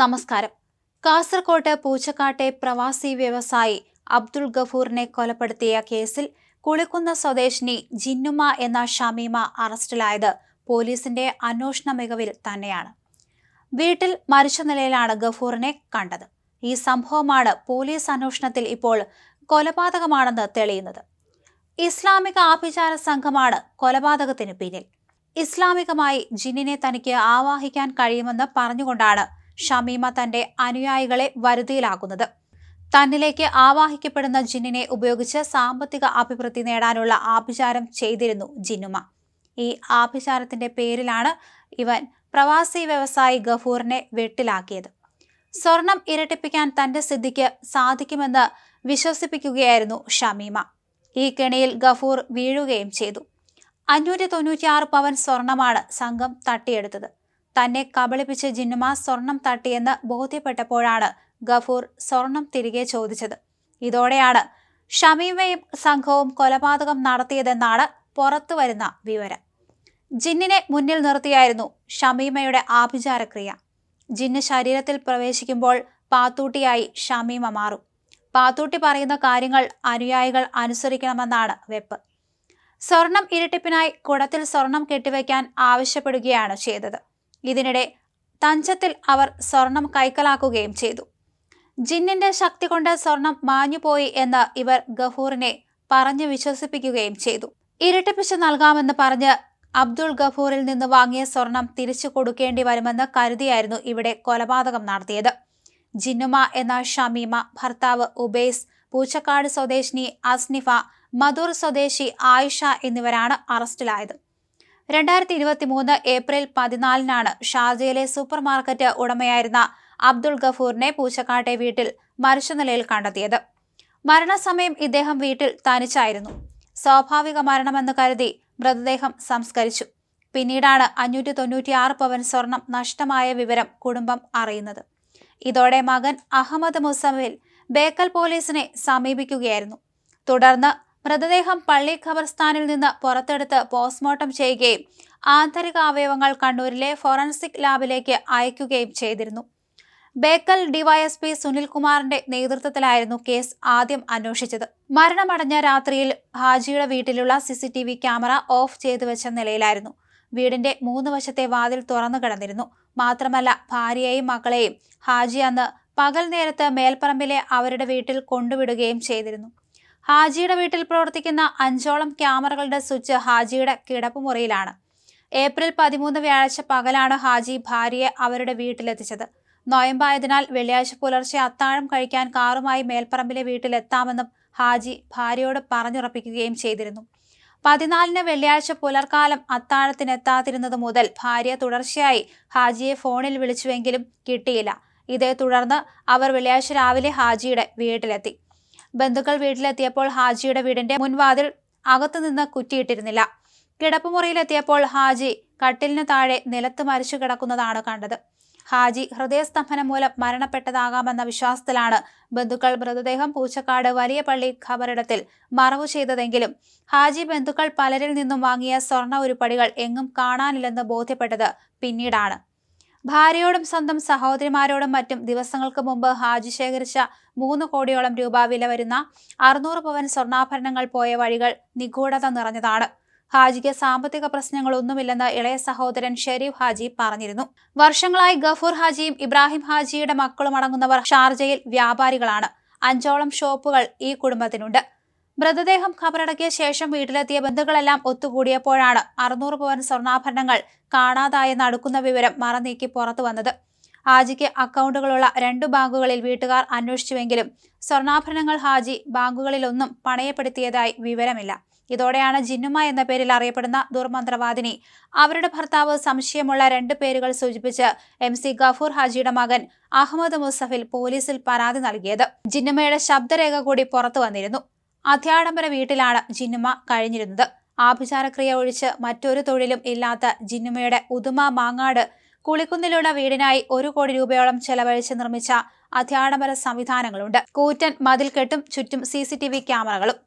നമസ്കാരം. കാസർകോട്ട് പൂച്ചക്കാട്ടെ പ്രവാസി വ്യവസായി അബ്ദുൾ ഗഫൂറിനെ കൊലപ്പെടുത്തിയ കേസിൽ കുളിക്കുന്ന സ്വദേശിനി ജിന്നുമ എന്ന ഷമീമ അറസ്റ്റിലായത് പോലീസിന്റെ അന്വേഷണ മികവിൽ തന്നെയാണ്. വീട്ടിൽ മരിച്ച നിലയിലാണ് ഗഫൂറിനെ കണ്ടത്. ഈ സംഭവമാണ് പോലീസ് അന്വേഷണത്തിൽ ഇപ്പോൾ കൊലപാതകമാണെന്ന് തെളിയുന്നത്. ഇസ്ലാമിക ആഭിചാര സംഘമാണ് കൊലപാതകത്തിന് പിന്നിൽ. ഇസ്ലാമികമായി ജിന്നിനെ തനിക്ക് ആവാഹിക്കാൻ കഴിയുമെന്ന് പറഞ്ഞുകൊണ്ടാണ് ഷമീമ തന്റെ അനുയായികളെ വരുതിയിലാക്കുന്നത്. തന്നിലേക്ക് ആവാഹിക്കപ്പെടുന്ന ജിന്നിനെ ഉപയോഗിച്ച് സാമ്പത്തിക അഭിവൃദ്ധി നേടാനുള്ള ആഭിചാരം ചെയ്തിരുന്നു ജിന്നുമ. ഈ ആഭിചാരത്തിന്റെ പേരിലാണ് ഇവൻ പ്രവാസി വ്യവസായി ഗഫൂറിനെ വെട്ടിലാക്കിയത്. സ്വർണം ഇരട്ടിപ്പിക്കാൻ തന്റെ സിദ്ധിക്ക് സാധിക്കുമെന്ന് വിശ്വസിപ്പിക്കുകയായിരുന്നു ഷമീമ. ഈ കെണിയിൽ ഗഫൂർ വീഴുകയും ചെയ്തു. അഞ്ഞൂറ്റി തൊണ്ണൂറ്റിയാറ് പവൻ സ്വർണമാണ് സംഘം തട്ടിയെടുത്തത്. തന്നെ കബളിപ്പിച്ച് ജിന്നുമ സ്വർണം തട്ടിയെന്ന് ബോധ്യപ്പെട്ടപ്പോഴാണ് ഗഫൂർ സ്വർണം തിരികെ ചോദിച്ചത്. ഇതോടെയാണ് ഷമീമയും സംഘവും കൊലപാതകം നടത്തിയതെന്നാണ് പുറത്തു വരുന്ന വിവരം. ജിന്നിനെ മുന്നിൽ നിർത്തിയായിരുന്നു ഷമീമയുടെ ആഭിചാരക്രിയ. ജിന്ന് ശരീരത്തിൽ പ്രവേശിക്കുമ്പോൾ പാത്തൂട്ടിയായി ഷമീമ മാറും. പാത്തൂട്ടി പറയുന്ന കാര്യങ്ങൾ അനുയായികൾ അനുസരിക്കണമെന്നാണ് വെപ്പ്. സ്വർണം ഇരട്ടിപ്പിനായി കുടത്തിൽ സ്വർണം കെട്ടിവെക്കാൻ ആവശ്യപ്പെടുകയാണ് ചെയ്തത്. ഇതിനിടെ തഞ്ചത്തിൽ അവർ സ്വർണം കൈക്കലാക്കുകയും ചെയ്തു. ജിന്നിന്റെ ശക്തി കൊണ്ട് സ്വർണം മാഞ്ഞുപോയി എന്ന് ഇവർ ഗഫൂറിനെ പറഞ്ഞു വിശ്വസിപ്പിക്കുകയും ചെയ്തു. ഇരട്ടിപ്പിച്ച് നൽകാമെന്ന് പറഞ്ഞ് അബ്ദുൾ ഗഫൂറിൽ നിന്ന് വാങ്ങിയ സ്വർണം തിരിച്ചു കൊടുക്കേണ്ടി വരുമെന്ന് കരുതിയായിരുന്നു ഇവിടെ കൊലപാതകം നടത്തിയത്. ജിന്നുമ എന്ന ഷമീമ ഭർത്താവ് ഉബേസ് പൂച്ചക്കാട് സ്വദേശിനി അസ്നിഫ മധൂർ സ്വദേശി ആയിഷ എന്നിവരാണ് അറസ്റ്റിലായത്. രണ്ടായിരത്തി ഇരുപത്തി മൂന്ന് ഏപ്രിൽ പതിനാലിനാണ് ഷാർജയിലെ സൂപ്പർ മാർക്കറ്റ് ഉടമയായിരുന്ന അബ്ദുൾ ഗഫൂറിനെ പൂച്ചക്കാട്ടെ വീട്ടിൽ മരിച്ച നിലയിൽ കണ്ടെത്തിയത്. മരണസമയം ഇദ്ദേഹം വീട്ടിൽ തനിച്ചായിരുന്നു. സ്വാഭാവിക മരണമെന്ന് കരുതി മൃതദേഹം സംസ്കരിച്ചു. പിന്നീടാണ് അഞ്ഞൂറ്റി തൊണ്ണൂറ്റിയാറ് പവൻ സ്വർണം നഷ്ടമായ വിവരം കുടുംബം അറിയുന്നത്. ഇതോടെ മകൻ അഹമ്മദ് മുസമിൽ ബേക്കൽ പോലീസിനെ സമീപിക്കുകയായിരുന്നു. തുടർന്ന് മൃതദേഹം പള്ളി ഖബർസ്ഥാനിൽ നിന്ന് പുറത്തെടുത്ത് പോസ്റ്റ്മോർട്ടം ചെയ്യുകയും ആന്തരിക അവയവങ്ങൾ കണ്ണൂരിലെ ഫോറൻസിക് ലാബിലേക്ക് അയക്കുകയും ചെയ്തിരുന്നു. ബേക്കൽ ഡിവൈഎസ്പി സുനിൽകുമാറിന്റെ നേതൃത്വത്തിലായിരുന്നു കേസ് ആദ്യം അന്വേഷിച്ചത്. മരണമടഞ്ഞ രാത്രിയിൽ ഹാജിയുടെ വീട്ടിലുള്ള സിസിടിവി ക്യാമറ ഓഫ് ചെയ്തു വെച്ച നിലയിലായിരുന്നു. വീടിന്റെ മൂന്ന് വശത്തെ വാതിൽ തുറന്നു കിടന്നിരുന്നു. മാത്രമല്ല ഭാര്യയെയും മക്കളെയും ഹാജി അന്ന് പകൽ നേരത്ത് മേൽപ്പറമ്പിലെ അവരുടെ വീട്ടിൽ കൊണ്ടുവിടുകയും ചെയ്തിരുന്നു. ഹാജിയുടെ വീട്ടിൽ പ്രവർത്തിക്കുന്ന അഞ്ചോളം ക്യാമറകളുടെ സ്വിച്ച് ഹാജിയുടെ കിടപ്പുമുറിയിലാണ്. ഏപ്രിൽ പതിമൂന്ന് വ്യാഴാഴ്ച പകലാണ് ഹാജി ഭാര്യയെ അവരുടെ വീട്ടിലെത്തിച്ചത്. നോയമ്പായതിനാൽ വെള്ളിയാഴ്ച പുലർച്ചെ അത്താഴം കഴിക്കാൻ കാറുമായി മേൽപ്പറമ്പിലെ വീട്ടിലെത്താമെന്നും ഹാജി ഭാര്യയോട് പറഞ്ഞുറപ്പിക്കുകയും ചെയ്തിരുന്നു. പതിനാലിന് വെള്ളിയാഴ്ച പുലർക്കാലം അത്താഴത്തിനെത്താതിരുന്നത് മുതൽ ഭാര്യ തുടർച്ചയായി ഹാജിയെ ഫോണിൽ വിളിച്ചുവെങ്കിലും കിട്ടിയില്ല. ഇതേ തുടർന്ന് അവർ വെള്ളിയാഴ്ച രാവിലെ ഹാജിയുടെ വീട്ടിലെത്തി. ബന്ധുക്കൾ വീട്ടിലെത്തിയപ്പോൾ ഹാജിയുടെ വീടിന്റെ മുൻവാതിൽ അകത്തുനിന്ന് കുറ്റിയിട്ടിരുന്നില്ല. കിടപ്പുമുറിയിലെത്തിയപ്പോൾ ഹാജി കട്ടിലിന് താഴെ നിലത്ത് മരിച്ചു കിടക്കുന്നതാണ് കണ്ടത്. ഹാജി ഹൃദയസ്തംഭനം മൂലം മരണപ്പെട്ടതാകാമെന്ന വിശ്വാസത്തിലാണ് ബന്ധുക്കൾ മൃതദേഹം പൂച്ചക്കാട് വലിയ പള്ളി ഖബറിടത്തിൽ മറവു ചെയ്തതെങ്കിലും ഹാജി ബന്ധുക്കൾ പലരിൽ നിന്നും വാങ്ങിയ സ്വർണ ഉരുപ്പടികൾ എങ്ങും കാണാനില്ലെന്ന് ബോധ്യപ്പെട്ടത് പിന്നീടാണ്. ഭാര്യയോടും സ്വന്തം സഹോദരിമാരോടും മറ്റും ദിവസങ്ങൾക്ക് മുമ്പ് ഹാജി ശേഖരിച്ച മൂന്ന് കോടിയോളം രൂപ വില വരുന്ന അറുന്നൂറ് പവൻ സ്വർണാഭരണങ്ങൾ പോയ വഴികൾ നിഗൂഢത നിറഞ്ഞതാണ്. ഹാജിക്ക് സാമ്പത്തിക പ്രശ്നങ്ങളൊന്നുമില്ലെന്ന് ഇളയ സഹോദരൻ ഷെരീഫ് ഹാജി പറഞ്ഞിരുന്നു. വർഷങ്ങളായി ഗഫൂർ ഹാജിയും ഇബ്രാഹിം ഹാജിയുടെ മക്കളും അടങ്ങുന്നവർ ഷാർജയിൽ വ്യാപാരികളാണ്. അഞ്ചോളം ഷോപ്പുകൾ ഈ കുടുംബത്തിനുണ്ട്. മൃതദേഹം ഖബറടക്കിയ ശേഷം വീട്ടിലെത്തിയ ബന്ധുക്കളെല്ലാം ഒത്തുകൂടിയപ്പോഴാണ് അറുന്നൂറ് പവൻ സ്വർണാഭരണങ്ങൾ കാണാതായെന്ന് അടുക്കുന്ന വിവരം മറനീക്കി പുറത്തു വന്നത്. ഹാജിക്ക് അക്കൗണ്ടുകളുള്ള രണ്ടു ബാങ്കുകളിൽ വീട്ടുകാർ അന്വേഷിച്ചുവെങ്കിലും സ്വർണാഭരണങ്ങൾ ഹാജി ബാങ്കുകളിലൊന്നും പണയപ്പെടുത്തിയതായി വിവരമില്ല. ഇതോടെയാണ് ജിന്നുമ എന്ന പേരിൽ അറിയപ്പെടുന്ന ദുർമന്ത്രവാദിനി അവരുടെ ഭർത്താവ് സംശയമുള്ള രണ്ട് പേരുകൾ സൂചിപ്പിച്ച് എം സി ഗഫൂർ ഹാജിയുടെ മകൻ അഹമ്മദ് മുസഫിൽ പോലീസിൽ പരാതി നൽകിയത്. ജിന്നുമയുടെ ശബ്ദരേഖ കൂടി പുറത്തു വന്നിരുന്നു. അധ്യാഡംബര വീട്ടിലാണ് ജിന്നുമ കഴിഞ്ഞിരുന്നത്. ആഭിചാരക്രിയ ഒഴിച്ച് മറ്റൊരു തൊഴിലും ഇല്ലാത്ത ജിന്നുമയുടെ ഉദുമ മാങ്ങാട് കുളിക്കുന്നിലുള്ള വീടിനായി ഒരു കോടി രൂപയോളം ചെലവഴിച്ച് നിർമ്മിച്ച അധ്യാഡംബര സംവിധാനങ്ങളുണ്ട്. കൂറ്റൻ മതിൽ കെട്ടും ചുറ്റും സി ക്യാമറകളും